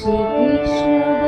谁给说的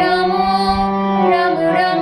Ram Ram Ram